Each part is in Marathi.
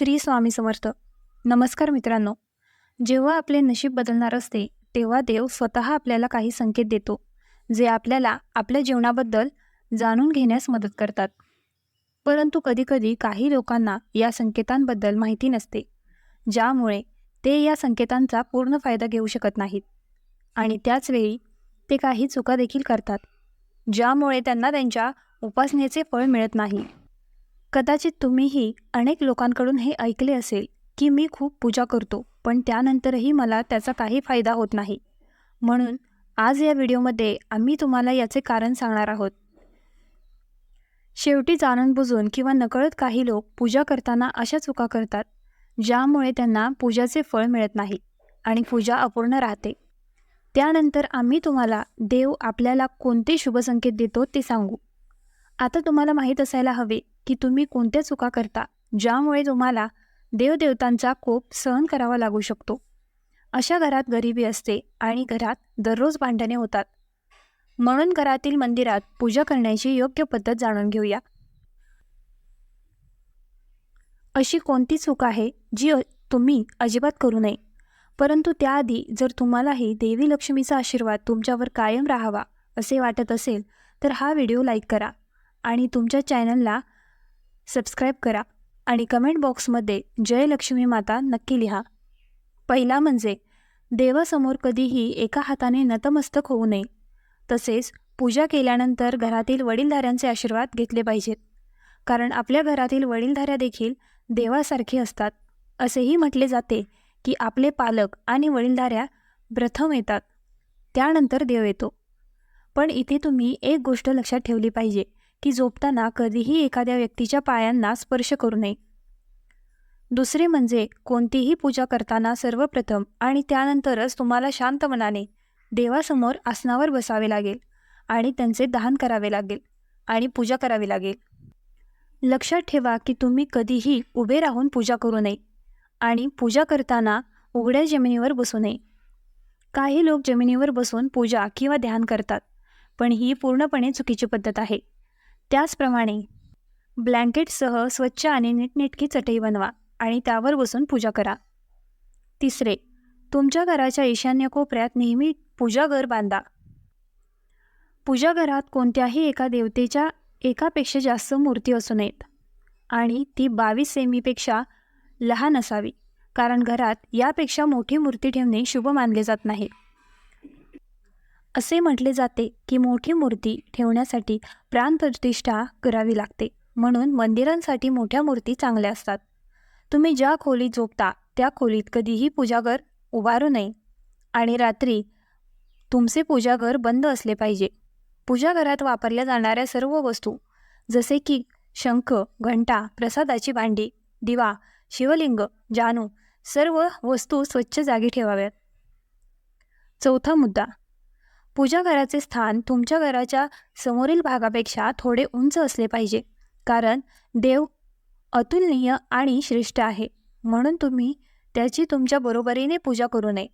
श्री स्वामी समर्थ. नमस्कार मित्रांनो. जेव्हा आपले नशीब बदलणार असते तेव्हा देव स्वतः आपल्याला काही संकेत देतो जे आपल्याला आपल्या जीवनाबद्दल जाणून घेण्यास मदत करतात. परंतु कधीकधी काही लोकांना या संकेतांबद्दल माहिती नसते ज्यामुळे ते या संकेतांचा पूर्ण फायदा घेऊ शकत नाहीत. आणि त्याचवेळी ते काही चुका देखील करतात ज्यामुळे त्यांना त्यांच्या उपासनेचे फळ मिळत नाही. कदाचित तुम्हीही अनेक लोकांकडून हे ऐकले असेल की मी खूप पूजा करतो पण त्यानंतरही मला त्याचा काही फायदा होत नाही. म्हणून आज या व्हिडिओमध्ये आम्ही तुम्हाला याचे कारण सांगणार आहोत. शेवटी जाणून बुजून किंवा नकळत काही लोक पूजा करताना अशा चुका करतात ज्यामुळे त्यांना पूजाचे फळ मिळत नाही आणि पूजा अपूर्ण राहते. त्यानंतर आम्ही तुम्हाला देव आपल्याला कोणते शुभसंकेत देतो ते सांगू. आता तुम्हाला माहीत असायला हवे की तुम्ही कोणत्या चुका करता ज्यामुळे तुम्हाला देवदेवतांचा कोप सहन करावा लागू शकतो. अशा घरात गरिबी असते आणि घरात दररोज भांडणे होतात. म्हणून घरातील मंदिरात पूजा करण्याची योग्य पद्धत जाणून घेऊया. अशी कोणती चूक आहे जी तुम्ही अजिबात करू नये. परंतु त्याआधी जर तुम्हालाही देवी लक्ष्मीचा आशीर्वाद तुमच्यावर कायम राहावा असे वाटत असेल तर हा व्हिडिओ लाईक करा आणि तुमच्या चॅनलला सबस्क्राईब करा आणि कमेंट बॉक्समध्ये जय लक्ष्मी माता नक्की लिहा. पहिला म्हणजे देवासमोर कधीही एका हाताने नतमस्तक होऊ नये. तसेच पूजा केल्यानंतर घरातील वडीलधाऱ्यांचे आशीर्वाद घेतले पाहिजेत. कारण आपल्या घरातील वडीलधाऱ्या देखील देवासारखे असतात. असेही म्हटले जाते की आपले पालक आणि वडीलधाऱ्या प्रथम येतात. त्यानंतर देव येतो. पण इथे तुम्ही एक गोष्ट लक्षात ठेवली पाहिजे. की झोपताना कधीही एखाद्या व्यक्तीच्या पायांना स्पर्श करू नये. दुसरे म्हणजे कोणतीही पूजा करताना सर्वप्रथम आणि त्यानंतरच तुम्हाला शांत मनाने देवासमोर आसनावर बसावे लागेल आणि त्यांचे दहन करावे लागेल आणि पूजा करावी लागेल. लक्षात ठेवा की तुम्ही कधीही उभे राहून पूजा करू नये आणि पूजा करताना उघड्या जमिनीवर बसू नये. काही लोक जमिनीवर बसून पूजा किंवा ध्यान करतात पण ही पूर्णपणे चुकीची पद्धत आहे. त्याचप्रमाणे ब्लँकेटसह स्वच्छ आणि नीटनेटकी चटई बनवा आणि त्यावर बसून पूजा करा. तिसरे तुमच्या घराच्या ईशान्य कोपऱ्यात नेहमी पूजाघर बांधा. पूजाघरात कोणत्याही एका देवतेच्या एकापेक्षा जास्त मूर्ती असू नयेत आणि ती बावीस सेमीपेक्षा लहान असावी कारण घरात यापेक्षा मोठी मूर्ती ठेवणे शुभ मानले जात नाही. असे म्हटले जाते की मोठी मूर्ती ठेवण्यासाठी प्राणप्रतिष्ठा करावी लागते. म्हणून मंदिरांसाठी मोठ्या मूर्ती चांगल्या असतात. तुम्ही ज्या खोलीत झोपता त्या खोलीत कधीही पूजाघर उभारू नये. आणि रात्री तुमचे पूजाघर बंद असले पाहिजे. पूजाघरात वापरल्या जाणाऱ्या सर्व वस्तू जसे की शंख घंटा प्रसादाची भांडी दिवा शिवलिंग जानू सर्व वस्तू स्वच्छ जागी ठेवाव्यात. चौथा मुद्दा. पूजाघराचे स्थान तुमच्या घराच्या समोरील भागापेक्षा थोडे उंच असले पाहिजे. कारण देव अतुलनीय आणि श्रेष्ठ आहे. म्हणून तुम्ही त्याची तुमच्या बरोबरीने पूजा करू नये.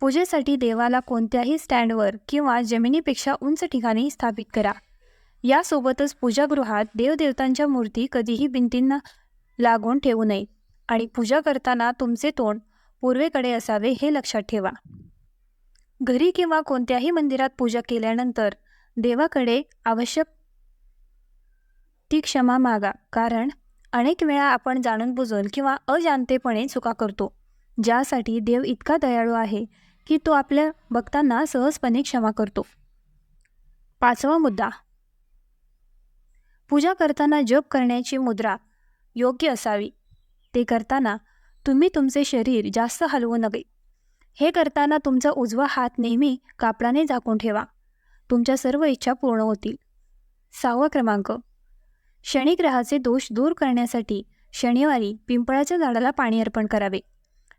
पूजेसाठी देवाला कोणत्याही स्टँडवर किंवा जमिनीपेक्षा उंच ठिकाणी स्थापित करा. यासोबतच पूजागृहात देवदेवतांच्या मूर्ती कधीही भिंतींना लागून ठेवू नये. आणि पूजा करताना तुमचे तोंड पूर्वेकडे असावे हे लक्षात ठेवा. घरी किंवा कोणत्याही मंदिरात पूजा केल्यानंतर देवाकडे आवश्यक ती क्षमा मागा. कारण अनेक वेळा आपण जाणून बुजून किंवा अजाणतेपणे चुका करतो ज्यासाठी देव इतका दयाळू आहे की तो आपल्या भक्तांना सहजपणे क्षमा करतो. पाचवा मुद्दा. पूजा करताना जप करण्याची मुद्रा योग्य असावी. ते करताना तुम्ही तुमचे शरीर जास्त हलवू नये. हे करताना तुमचा उजवा हात नेहमी कापडाने झाकून ठेवा. तुमच्या सर्व इच्छा पूर्ण होतील. सहावा क्रमांक. शनिग्रहाचे दोष दूर करण्यासाठी शनिवारी पिंपळाच्या झाडाला पाणी अर्पण करावे.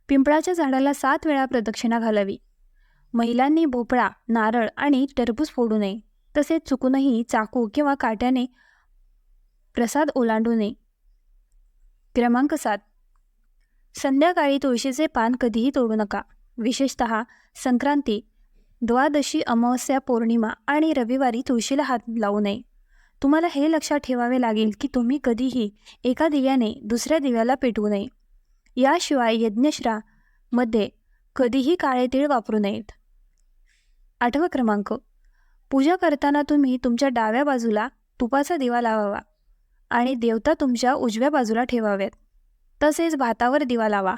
पिंपळाच्या झाडाला सात वेळा प्रदक्षिणा घालावी. महिलांनी भोपळा नारळ आणि टरबूज फोडू नये. तसेच चुकूनही चाकू किंवा काट्याने प्रसाद ओलांडू नये. क्रमांक सात. संध्याकाळी तुळशीचे पान कधीही तोडू नका. विशेषत संक्रांती द्वादशी अमावस्या पौर्णिमा आणि रविवारी तुळशीला हात लावू नये. तुम्हाला हे लक्षात ठेवावे लागेल की तुम्ही कधीही एका दिव्याने दुसऱ्या दिव्याला पेटवू नये. याशिवाय यज्ञश्रामध्ये कधीही काळे तीळ वापरू नयेत. आठवा क्रमांक. पूजा करताना तुम्ही तुमच्या डाव्या बाजूला तुपाचा दिवा लावावा आणि देवता तुमच्या उजव्या बाजूला ठेवाव्यात तसेच भातावर दिवा लावा.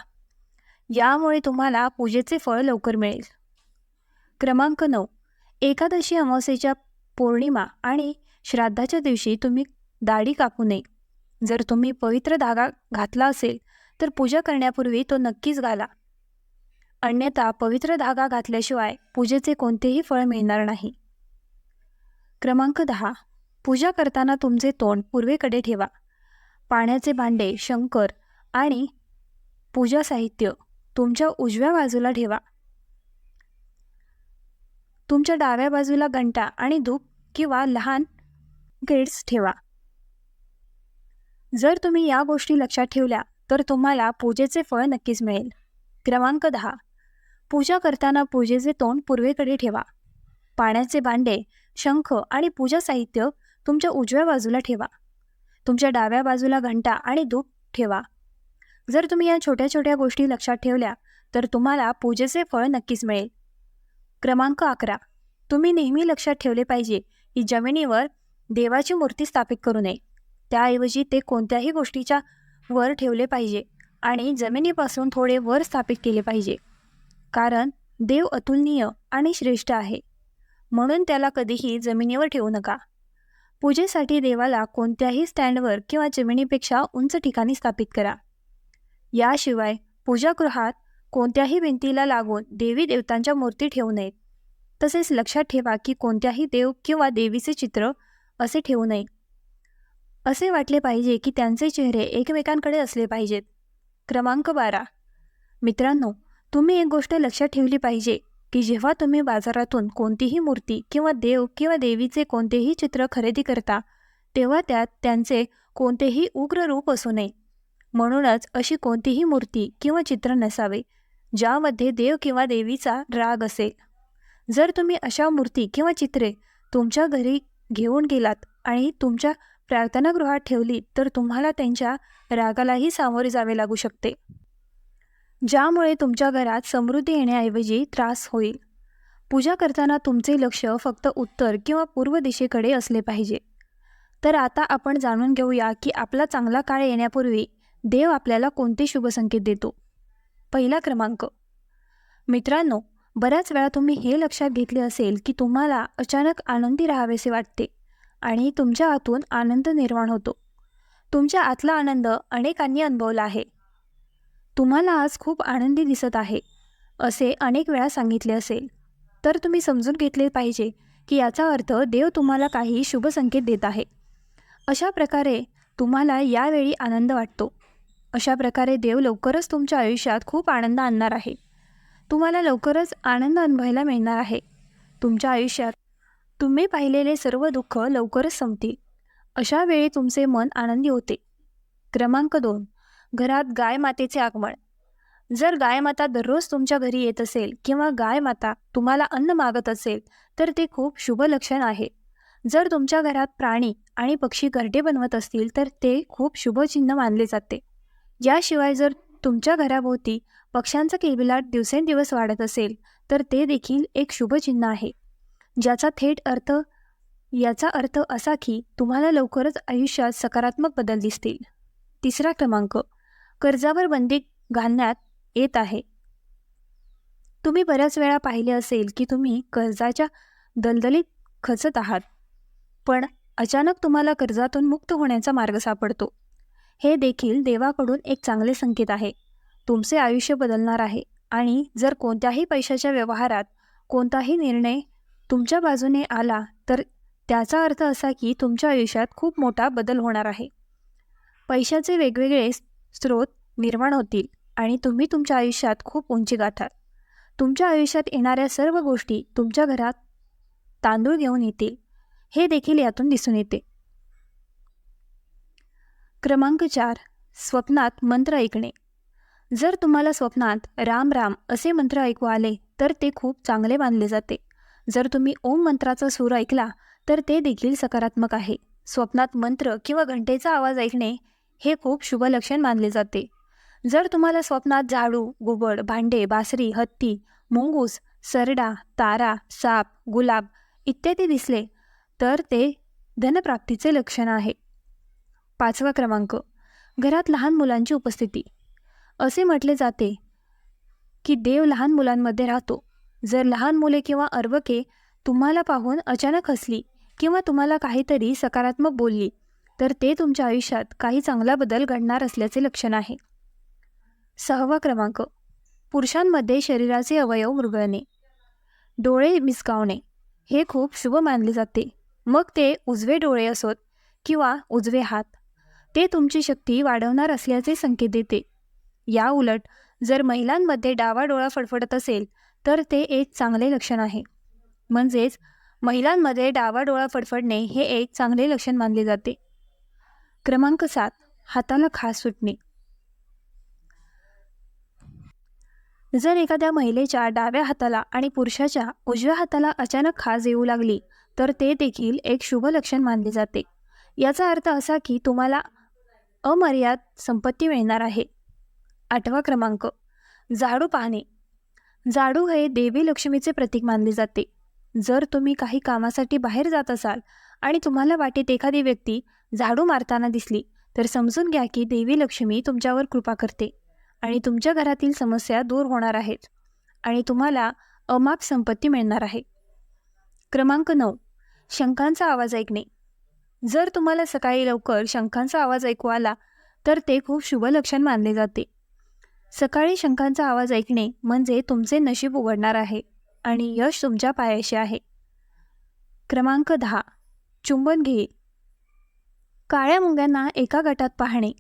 यामुळे तुम्हाला पूजेचे फळ लवकर मिळेल. क्रमांक नऊ. एकादशी अमावस्येच्या पौर्णिमा आणि श्राद्धाच्या दिवशी तुम्ही दाढी कापू नये. जर तुम्ही पवित्र धागा घातला असेल तर पूजा करण्यापूर्वी तो नक्कीच घाला. अन्यथा पवित्र धागा घातल्याशिवाय पूजेचे कोणतेही फळ मिळणार नाही. क्रमांक दहा. पूजा करताना तुमचे तोंड पूर्वेकडे ठेवा. पाण्याचे भांडे शंकर आणि पूजा साहित्य तुमच्या उजव्या बाजूला ठेवा. तुमच्या डाव्या बाजूला घंटा आणि धूप किंवा लहान गेट्स ठेवा. जर तुम्ही या गोष्टी लक्षात ठेवल्या तर तुम्हाला पूजेचे फळ नक्कीच मिळेल. क्रमांक दहा. पूजा करताना पूजेचे तोंड पूर्वेकडे ठेवा. पाण्याचे भांडे शंख आणि पूजा साहित्य तुमच्या उजव्या बाजूला ठेवा. तुमच्या डाव्या बाजूला घंटा आणि धूप ठेवा. जर तुम्ही या छोट्या छोट्या गोष्टी लक्षात ठेवल्या तर तुम्हाला पूजेचे फळ नक्कीच मिळेल. क्रमांक अकरा. तुम्ही नेहमी लक्षात ठेवले पाहिजे की जमिनीवर देवाची मूर्ती स्थापित करू नये. त्याऐवजी ते कोणत्याही गोष्टीच्या वर ठेवले पाहिजे आणि जमिनीपासून थोडे वर स्थापित केले पाहिजे. कारण देव अतुलनीय आणि श्रेष्ठ आहे. म्हणून त्याला कधीही जमिनीवर ठेवू नका. पूजेसाठी देवाला कोणत्याही स्टँडवर किंवा जमिनीपेक्षा उंच ठिकाणी स्थापित करा. याशिवाय पूजागृहात कोणत्याही भिंतीला लागून देवी देवतांच्या मूर्ती ठेवू नयेत. तसेच लक्षात ठेवा की कोणत्याही देव किंवा देवीचे चित्र असे ठेवू नये. असे वाटले पाहिजे की त्यांचे चेहरे एकमेकांकडे असले पाहिजेत. क्रमांक बारा. मित्रांनो तुम्ही एक गोष्ट लक्षात ठेवली पाहिजे की जेव्हा तुम्ही बाजारातून कोणतीही मूर्ती किंवा देव किंवा देवीचे कोणतेही चित्र खरेदी करता तेव्हा त्यात त्यांचे कोणतेही उग्र रूप असू नये. म्हणूनच अशी कोणतीही मूर्ती किंवा चित्र नसावे ज्यामध्ये देव किंवा देवीचा राग असेल. जर तुम्ही अशा मूर्ती किंवा चित्रे तुमच्या घरी घेऊन गेलात आणि तुमच्या प्रार्थनागृहात ठेवली तर तुम्हाला त्यांच्या रागालाही सामोरे जावे लागू शकते. ज्यामुळे तुमच्या घरात समृद्धी येण्याऐवजी त्रास होईल. पूजा करताना तुमचे लक्ष फक्त उत्तर किंवा पूर्व दिशेकडे असले पाहिजे. तर आता आपण जाणून घेऊया की आपला चांगला काळ येण्यापूर्वी देव आपल्याला कोणते शुभ संकेत देतो? पहिला क्रमांक. मित्रांनो बऱ्याच वेळा तुम्ही हे लक्षात घेतले असेल की तुम्हाला अचानक आनंदी राहावेसे वाटते आणि तुमच्या आतून आनंद निर्माण होतो. तुमच्या आतला आनंद अनेकांनी अनुभवला आहे. तुम्हाला आज खूप आनंदी दिसत आहे असे अनेक वेळा सांगितले असेल. तर तुम्ही समजून घेतले पाहिजे की याचा अर्थ देव तुम्हाला काही शुभ संकेत देत आहे. अशा प्रकारे तुम्हाला यावेळी आनंद वाटतो. अशा प्रकारे देव लवकरच तुमच्या आयुष्यात खूप आनंद आणणार आहे. तुम्हाला लवकरच आनंद अनुभवायला मिळणार आहे. तुमच्या आयुष्यात तुम्ही पाहिलेले सर्व दुःख लवकरच संपतील. अशा वेळी तुमचे मन आनंदी होते. क्रमांक दोन. घरात गाय मातेचे आगमन. जर गाय माता दररोज तुमच्या घरी येत असेल किंवा गाय माता तुम्हाला अन्न मागत असेल तर ते खूप शुभ लक्षण आहे. जर तुमच्या घरात प्राणी आणि पक्षी घरटे बनवत असतील तर ते खूप शुभचिन्ह मानले जाते. याशिवाय जर तुमच्या घराभोवती पक्ष्यांचा किलबिलाट दिवसेंदिवस वाढत असेल तर ते देखील एक शुभचिन्ह आहे. ज्याचा थेट अर्थ याचा अर्थ असा की तुम्हाला लवकरच आयुष्यात सकारात्मक बदल दिसतील. तिसरा क्रमांक कर्जावर बंदी घालण्यात येत आहे. तुम्ही बऱ्याच वेळा पाहिले असेल की तुम्ही कर्जाच्या दलदलीत खचत आहात पण अचानक तुम्हाला कर्जातून मुक्त होण्याचा मार्ग सापडतो. हे देखील देवाकडून एक चांगले संकेत आहे. तुमचे आयुष्य बदलणार आहे आणि जर कोणत्याही पैशाच्या व्यवहारात कोणताही निर्णय तुमच्या बाजूने आला तर त्याचा अर्थ असा की तुमच्या आयुष्यात खूप मोठा बदल होणार आहे. पैशाचे वेगवेगळे स्रोत निर्माण होतील आणि तुम्ही तुमच्या आयुष्यात खूप उंची गाठाल. तुमच्या आयुष्यात येणाऱ्या सर्व गोष्टी तुमच्या घरात तांदूळ घेऊन येतील. हे देखील यातून दिसून येते. क्रमांक चार स्वप्नात मंत्र ऐकणे. जर तुम्हाला स्वप्नात राम राम असे मंत्र ऐकू आले तर ते खूप चांगले मानले जाते. जर तुम्ही ओम मंत्राचा सूर ऐकला तर ते देखील सकारात्मक आहे. स्वप्नात मंत्र किंवा घंटेचा आवाज ऐकणे हे खूप शुभ लक्षण मानले जाते. जर तुम्हाला स्वप्नात झाडू गुबड भांडे बासरी हत्ती मुंगूस सरडा तारा साप गुलाब इत्यादी दिसले तर ते धनप्राप्तीचे लक्षण आहे. पाचवा क्रमांक. घरात लहान मुलांची उपस्थिती. असे म्हटले जाते की देव लहान मुलांमध्ये राहतो. जर लहान मुले किंवा अर्वके तुम्हाला पाहून अचानक हसली किंवा तुम्हाला काहीतरी सकारात्मक बोलली तर ते तुमच्या आयुष्यात काही चांगला बदल घडणार असल्याचे लक्षण आहे. सहावा क्रमांक. पुरुषांमध्ये शरीराचे अवयव मृगळणे. डोळे मिसकावणे. हे खूप शुभ मानले जाते. मग ते उजवे डोळे असोत किंवा उजवे हात ते तुमची शक्ती वाढवणार असल्याचे संकेत देते. या उलट जर महिलांमध्ये डावा डोळा फडफडत असेल तर ते एक चांगले लक्षण आहे. म्हणजेच महिलांमध्ये डावा डोळा फडफडणे हे एक चांगले लक्षण मानले जाते. क्रमांक सात हाताला खास सुटणे. जर एखाद्या महिलेच्या डाव्या हाताला आणि पुरुषाच्या उजव्या हाताला अचानक खाज येऊ लागली तर ते देखील एक शुभ लक्षण मानले जाते. याचा अर्थ असा की तुम्हाला अमर्याद संपत्ती मिळणार आहे. आठवा क्रमांक झाडू पाहणे. झाडू हे देवी लक्ष्मीचे प्रतीक मानले जाते. जर तुम्ही काही कामासाठी बाहेर जात असाल आणि तुम्हाला वाटेत एखादी व्यक्ती झाडू मारताना दिसली तर समजून घ्या की देवी लक्ष्मी तुमच्यावर कृपा करते आणि तुमच्या घरातील समस्या दूर होणार आहेत आणि तुम्हाला अमाप संपत्ती मिळणार आहे. क्रमांक नऊ शंखांचा आवाज ऐकणे. जर तुम्हाला सकाळी लवकर शंखांचा आवाज ऐकू आला तर ते खूप शुभ लक्षण मानले जाते. सकाळी शंखांचा आवाज ऐकणे म्हणजे तुमचे नशीब उघडणार आहे आणि यश तुमच्या पायाशी आहे. क्रमांक दहा. चुंबन घेईल. काळ्या मुंग्यांना एका गटात पाहणे.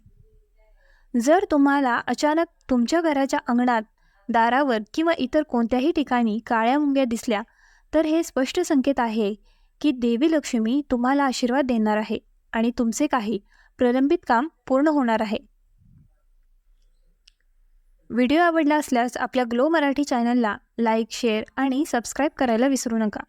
जर तुम्हाला अचानक तुमच्या घराच्या अंगणात दारावर किंवा इतर कोणत्याही ठिकाणी काळ्या मुंग्या दिसल्या तर हे स्पष्ट संकेत आहे की देवी लक्ष्मी तुम्हाला आशीर्वाद देणार आहे आणि तुमचे काही प्रलंबित काम पूर्ण होणार आहे. व्हिडिओ आवडला असल्यास आपल्या ग्लो मराठी चॅनलला लाईक शेअर आणि सबस्क्राईब करायला विसरू नका.